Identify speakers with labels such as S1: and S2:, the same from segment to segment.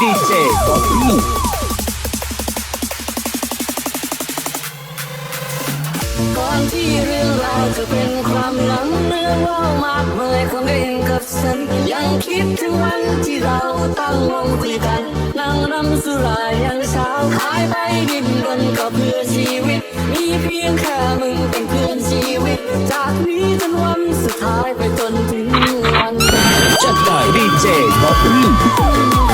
S1: dice
S2: ก่อนที่เรื่องราวจะเป็นความหลังเรื่องว่ามากมายของเองกับฉัน ยังคิดถึงวันที่เราตั้งวงคุยกันนั่งรำสุรายังเช้าหายไปดิ้นรนก็เพื่อชีวิต มีเพียงแค่มึงเป็นเพื่อนชีวิต จากนี้จนวันสุดท้ายไปจนถึงวัน
S1: จัดได้ดีเจบอบบี้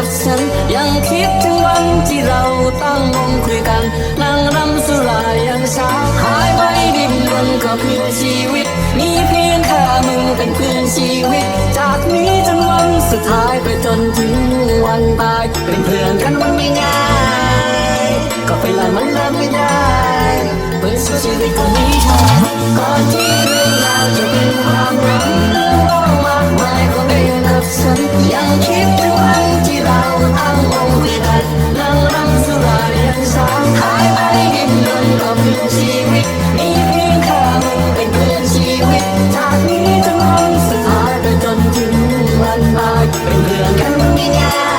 S1: ั
S2: บฉัน ยังคิดถึงวันที่เราตั้งวงคุยกันนั่งรำสุรายังเช้าหายไปดินรนก็เพื่อชีวิต มีเพียงแค่มึงเป็นเพื่อนชีวิต จากนี้จนวันสุดท้ายไปจนถึงวันตาย เป็นเพื่อนกันมันไม่ง่าย ทุกชีวิตก็มีเธอก่อนที่เรื่องราวจะเป็นความรักต้องมากมายก็ไม่นับฉันยังคิดถึงวันที่เราอ้างมองไม่ได้นั่งรังสุราเรียนสาวหายไปดิ้นรนกับชีวิตมีเพียงแค่มึงเป็นเพื่อนชีวิตจากนี้จะมองสุดท้ายไปจนถึงวันตายเป็นเพื่อนกันง่าย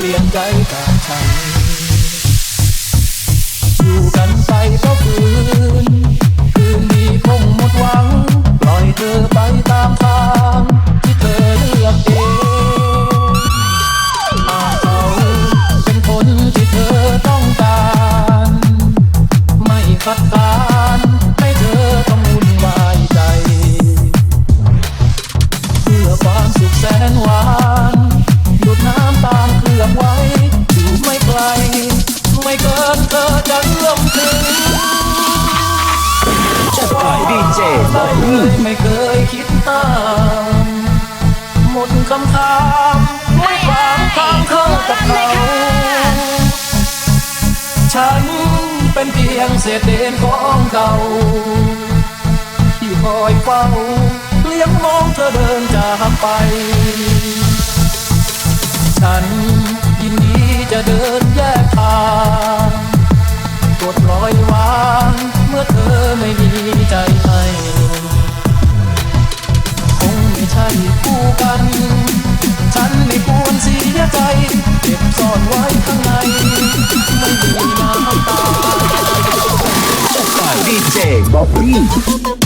S2: เป
S3: ลี่ยนใจจากฉัน คำถามไม่ฟังทางเข้ากับเขาฉันเป็นเพียงเศษเดนของเก่าที่คอยเฝ้าเลี้ยงมองเธอเดินจากไป ฉันยินดีจะเดินแยกทางกดรอยวางเมื่อเธอไม่มีใจให้ ใช่คู่กัน ฉันไม่ปวนเสียใจ เก็บซ่อนไว้ข้างใน ไม่มีน้ำตา
S4: DJ Bobby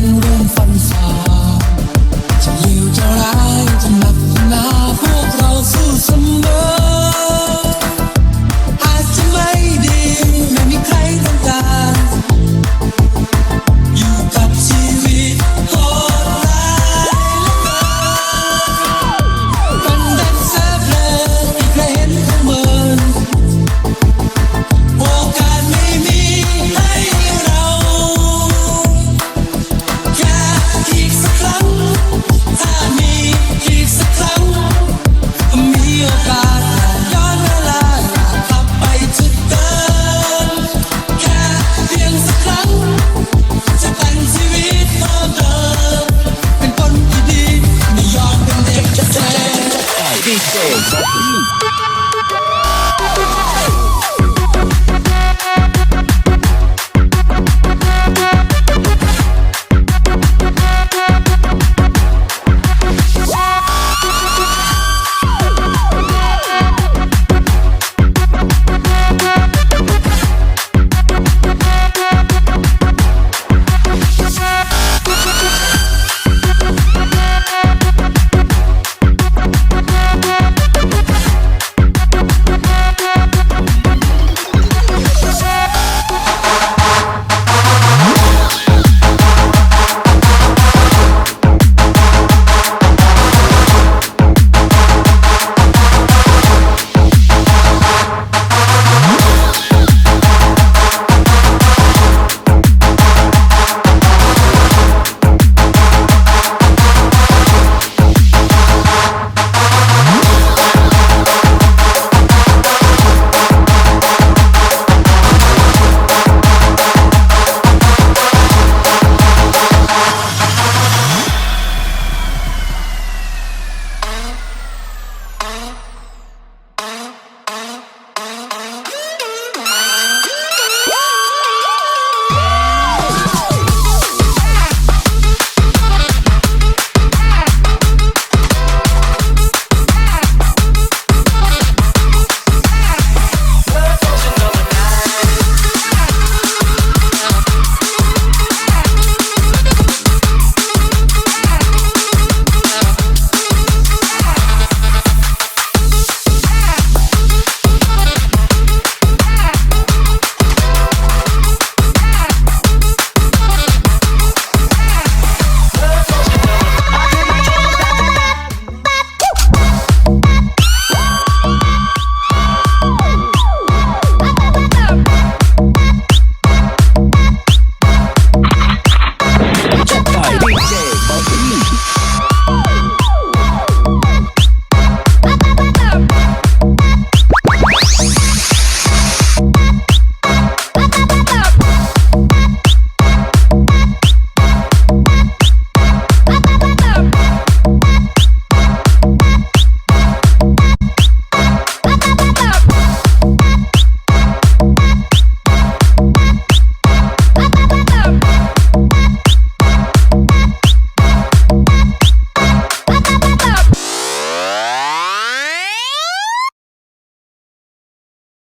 S4: เรื่
S1: อฟันฝ่า difíceis.